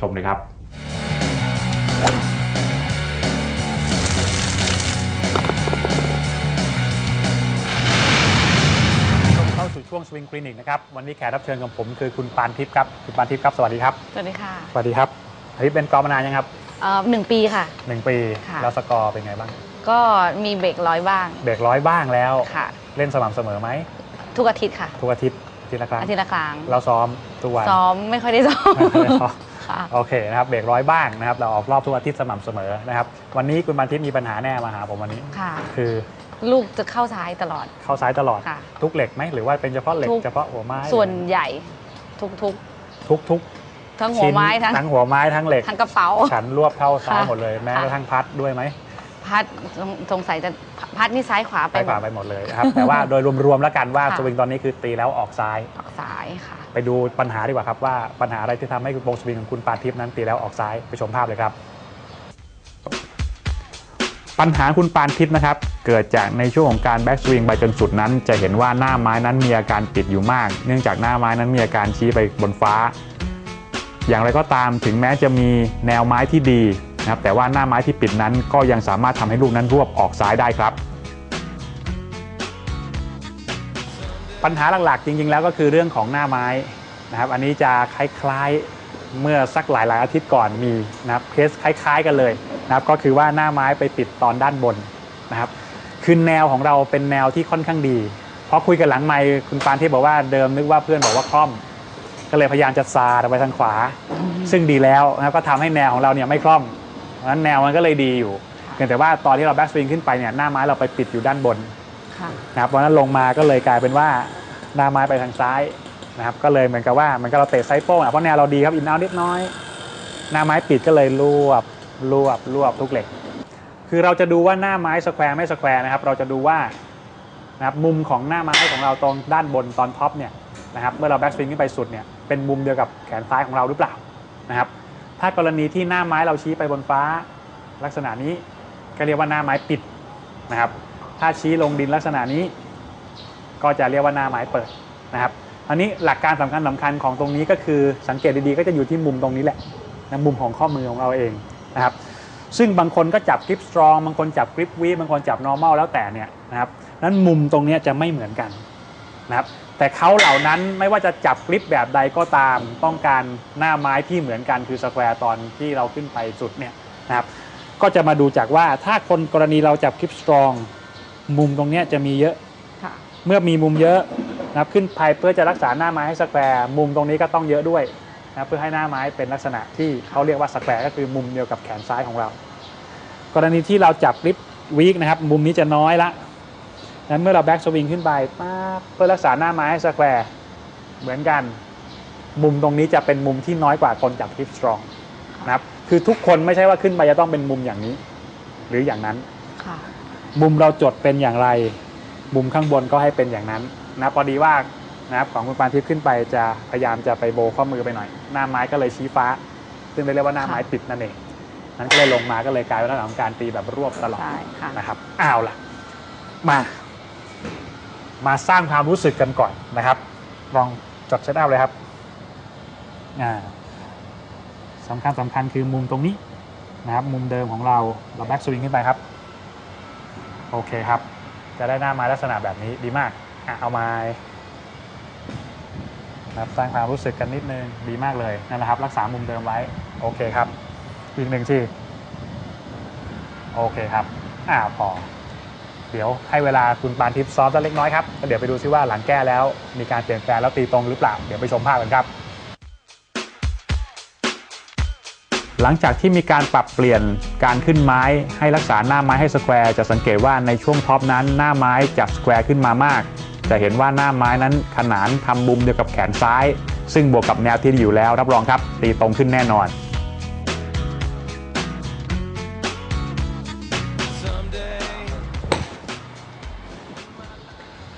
ชมเลยครับชมเข้าสู่ช่วงสวิงคลินิกนะครับ วันนี้แขกรับเชิญของผมคือคุณปานทิพย์ครับ คุณปานทิพย์ครับ สวัสดีครับ สวัสดีค่ะสวัสดีครับอันนี้เป็นกอล์ฟมานานยังครับเอ่อหนึ่งปีค่ะ หนึ่งปี ค่ะ แล้วสกอร์เป็นไงบ้าง ก็มีเบรกร้อยบ้างเบรกร้อยบ้างแล้ว ค่ะ เล่นสม่ำเสมอไหม ทุกอาทิตย์ค่ะ ทุกอาทิตย์อาทิตย์ละครั้งอาทิตย์ละครั้งเราซ้อมทุกวัน ซ้อมไม่ค่อยได้ซ้อม ไม่ได้ซ้อม ค่ะ โอเคนะครับเบรกร้อยบ้างนะครับเราออกรอบทุกอาทิตย์สม่ำเสมอนะครับวันนี้คุณปานทิพย์มีปัญหาแน่มาหาผมวันนี้ ค่ะ คือลูกจะเข้าซ้ายตลอด เข้าซ้ายตลอด ค่ะทุกเหล็กไหมหรือว่าเป็นเฉพาะเหล็กทุก เฉพาะหัวไม้ส่วนใหญ่ทุกทุกทุกๆ ทั้งหัวไม้ชิ้นทั้งทั้งหัวไม้ทั้งเหล็ก ทั้งกระเป๋า ฉันรวบเข้าซ้ายค่ะหมดเลยแม้ค่ะกระทั่งพัดด้วยไหม พัดสงสงสัยจะพัดนี่ซ้ายขวาไปไปหขมวาดไปหมดเลยนะครับ แต่ว่าโดยรวมๆแล้วกันว่าค่ะสวิงตอนนี้คือตีแล้วออกซ้ายออกซ้ายค่ะ ไปดูปัญหาดีกว่าครับว่าปัญหาอะไรที่ทำให้วงสวิงของคุณปานทิพย์นั้นตีแล้วออกซ้ายไปชมภาพเลยครับ ปัญหาคุณปานทิพย์นะครับ เกิดจากในช่วงของการแบ็กสวิงไปจนสุดนั้น จะเห็นว่าหน้าไม้นั้นมีอาการปิดอยู่มาก เนื่องจากหน้าไม้นั้นมีอาการชี้ไปบนฟ้า อย่างไรก็ตามถึงแม้จะมีแนวไม้ที่ดี นะครับแต่ว่าหน้าไม้ที่ปิดนั้นก็ยังสามารถทำให้ลูกนั้นรวบออกซ้ายได้ครับ ปัญหาหลักๆ จริง ๆ แล้วก็คือเรื่องของหน้าไม้นะครับอันนี้จะคล้ายๆเมื่อสักหลายๆอาทิตย์ก่อนมีนะครับเคสคล้าย ๆ กันเลยนะครับก็คือว่าหน้าไม้ไปปิดตอนด้านบนนะครับคือแนวของเราเป็นแนวที่ค่อนข้างดีพราะคุยกันหลังไมค์คุณปานที่บอกว่าเดิมนึกว่าเพื่อนบอกว่าคล่อม ก็เลยพยายามจะซาไปทางขวา ซึ่งดีแล้วนะครับก็ทำให้แนวของเราเนี่ยไม่คล่อม ราะฉะนั้นแนวมันก็เลยดีอยู่เพียงแต่ว่าตอนที่เราแบ็กสวิงขึ้นไปเนี่ยหน้าไม้เราไปปิดอยู่ด้านบนค่ะนะครับเพราะฉะนั้นลงมาก็เลยกลายเป็นว่าหน้าไม้ไปทางซ้ายนะครับก็เลยเหมือนกับว่าเหมันก็เราเตะไซส์โป้งอะเพราะแนวเราดีครับอินเอานิดน้อย หน้าไม้ปิดก็เลยรวบรวบรวบทุกเหล็ก คือเราจะดูว่าหน้าไม้สแควร์ไม่สแควร์นะครับเราจะดูว่านะครับมุมของหน้าไม้ของเราตรงด้านบนตอนท็อปเนี่ยนะครับเมื่อเราแบ็กสวิงขึ้นไปสุดเนี่ยเป็นมุมเดียวกับแขนซ้ายของเราหรือเปล่านะครับ ถ้ากรณีที่หน้าไม้เราชี้ไปบนฟ้า ลักษณะนี้ก็เรียกว่าหน้าไม้ปิดนะครับ ถ้าชี้ลงดินลักษณะนี้ ก็จะเรียกว่าหน้าไม้เปิดนะครับ อันนี้หลักการสำคัญสำคัญของตรงนี้ก็คือสังเกตดีๆก็จะอยู่ที่มุมตรงนี้แหละนะมุมของข้อมือของเราเองนะครับ ซึ่งบางคนก็จับกริปสตรองบางคนจับกริปวีบางคนจับ normal แล้วแต่เนี่ยนะครับนั้นมุมตรงนี้จะไม่เหมือนกัน นะครับแต่เขาเหล่านั้นไม่ว่าจะจับกริปแบบใดก็ตาม ต้องการหน้าไม้ที่เหมือนกันคือสแควร์ตอนที่เราขึ้นไปสุดเนี่ยนะครับก็จะมาดูจากว่าถ้าคนกรณีเราจับกริปสตรองมุมตรงเนี้ยจะมีเยอะค่ะเมื่อมีมุมเยอะนะครับขึ้นไปเพื่อจะรักษาหน้าไม้ให้สแควร์มุมตรงนี้ก็ต้องเยอะด้วยนะครับเพื่อให้หน้าไม้เป็นลักษณะที่เขาเรียกว่าสแควร์ก็คือมุมเดียวกับแขนซ้ายของเรา กรณีที่เราจับลิฟวีคนะครับมุมนี้จะน้อยละ นั้นเมื่อเราแบ็กสวิงขึ้นไปปั๊บเพื่อรักษาหน้าไม้ให้สแควร์เหมือนกัน มุมตรงนี้จะเป็นมุมที่น้อยกว่าคนจับลิฟสตรองนะครับ คือทุกคนไม่ใช่ว่าขึ้นไปจะต้องเป็นมุมอย่างนี้ หรืออย่างนั้นค่ะมุมเราจดเป็นอย่างไร มุมข้างบนก็ให้เป็นอย่างนั้นนะพอดีว่านะครับของคุณปานทิพย์ขึ้นไปจะพยายามจะไปโบข้อมือไปหน่อย หน้าไม้ก็เลยชี้ฟ้า ซึ่งเรียกว่าหน้าไม้ค่ะปิดนั่นเองนั้นก็เลยลงมาก็เลยกลายเป็นลักษณะของการตีแบบรวบตลอดใช่ค่ะนะครับอ้าวล่ะ มา มาสร้างความรู้สึกกันก่อนนะครับ ลองจดเซตอัพเลยครับสำคัญสำคัญคือมุมตรงนี้นะครับ มุมเดิมของเราเราแบ็กสวิงขึ้นไปครับ โอเคครับ จะได้หน้าไม้ลักษณะแบบนี้ดีมากอเอาม้นะครับสร้างความรู้สึกกันนิดนึงดีมากเลยนะครับ รักษามุมเดิมไว้ โอเคครับ อีกหนึ่งที่ โอเคครับ อ่าพอ ดี๋ยวให้เวลาคุณปานทิพย์ซ้อมสักเล็กน้อยครับแล้วเดี๋ยวไปดูซิว่าหลังแก้แล้ว มีการเปลี่ยนแปลงแล้วตีตรงหรือเปล่า เดี๋ยวไปชมภาพกันครับ หลังจากที่มีการปรับเปลี่ยนการขึ้นไม้ ให้รักษาหน้าไม้ให้สแควร์จะสังเกตว่าในช่วงท็อปนั้นหน้าไม้จะสแควร์ขึ้นมามากจะเห็นว่าหน้าไม้นั้นขนานทำมุมเดียวกับแขนซ้าย ซึ่งบวกกับแนวที่อยู่แล้วรับรองครับตีตรงขึ้นแน่นอน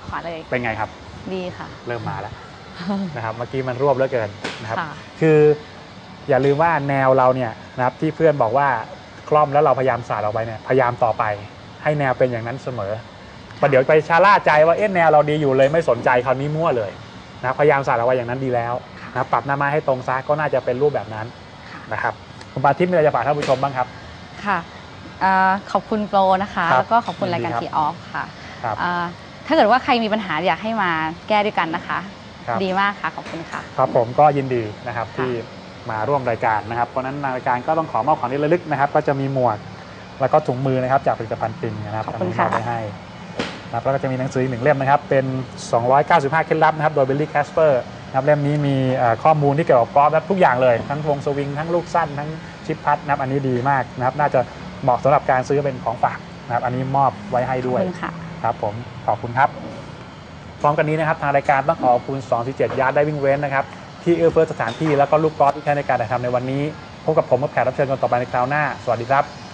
ขวาเลย เป็นไงครับ ดีค่ะ เริ่มมาแล้วนะครับเมื่อกี้มันรวบเหลือเกินนะครับค่ะคืออย่าลืมว่าแนวเราเนี่ยนะครับที่เพื่อนบอกว่าคล่อมแล้วเราพยายามสาดออกไปเนี่ยพยายามต่อไป ให้แนวเป็นอย่างนั้นเสมอประเดี๋ยวไปชาล่าใจว่าเอ๊ะแนวเราดีอยู่เลยไม่สนใจคราวนี้มั่วเลยนะครับพยายามสาดออกไปอย่างนั้นดีแล้วนะครับปรับหน้าไม้ให้ตรงซะก็น่าจะเป็นรูปแบบนั้นนะครับคุณปาทิพย์มีอะไรจะฝากท่านผู้ชมบ้างครับค่ะเอ่อขอบคุณโปรนะคะครับแล้วก็ขอบคุณรายการยินดีทีครับออฟค่ะครับเอ่อ ถ้าเกิดว่าใครมีปัญหาอยากให้มาแก้ด้วยกันนะคะ ครับ ดีมากค่ะ ขอบคุณค่ะ ครับผมก็ยินดีนะครับค่ะที่มาร่วมรายการนะครับ เพราะฉะนั้นทางรายการก็ต้องขอมอบของที่ระลึกนะครับ ก็จะมีหมวกแล้วก็ถุงมือนะครับ จากผลิตภัณฑ์ปิงนะครับขอบคุณนนี้ค่ะมอบไว้ให้นะครับแล้วก็จะมีหนังสืออีกหนึ่งเล่มนะครับ เป็น 295 เคล็ดลับนะครับ โดยเบลลี่แคสเปอร์นะครับเล่มนี้มีเอ่อข้อมูลที่เกี่ยวกับกอล์ฟและทุกอย่างเลย ทั้งวงสวิงทั้งลูกสั้นทั้งชิปพัดนะครับอันนี้ดีมากนะครับ น่าจะเหมาะสำหรับการซื้อเป็นของฝากนะครับ อันนี้มอบไว้ให้ขอบด้วย คุณค่ะ ครับผมขอบคุณครับพร้อมกันนี้นะครับทางรายการต้องขอขอบคุณ 247ยาร์ดได้วิ่งเว้นนะครับที่เอื้อเฟื้อสถานที่แล้วก็ลูกกอล์ฟที่ใช้ในการถ่ายทำในวันนี้พบกับผมกับแขกรับเชิญคนต่อไปในคราวหน้า สวัสดีครับ